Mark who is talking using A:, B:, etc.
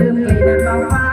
A: ลืมเห็นเบาฟ้า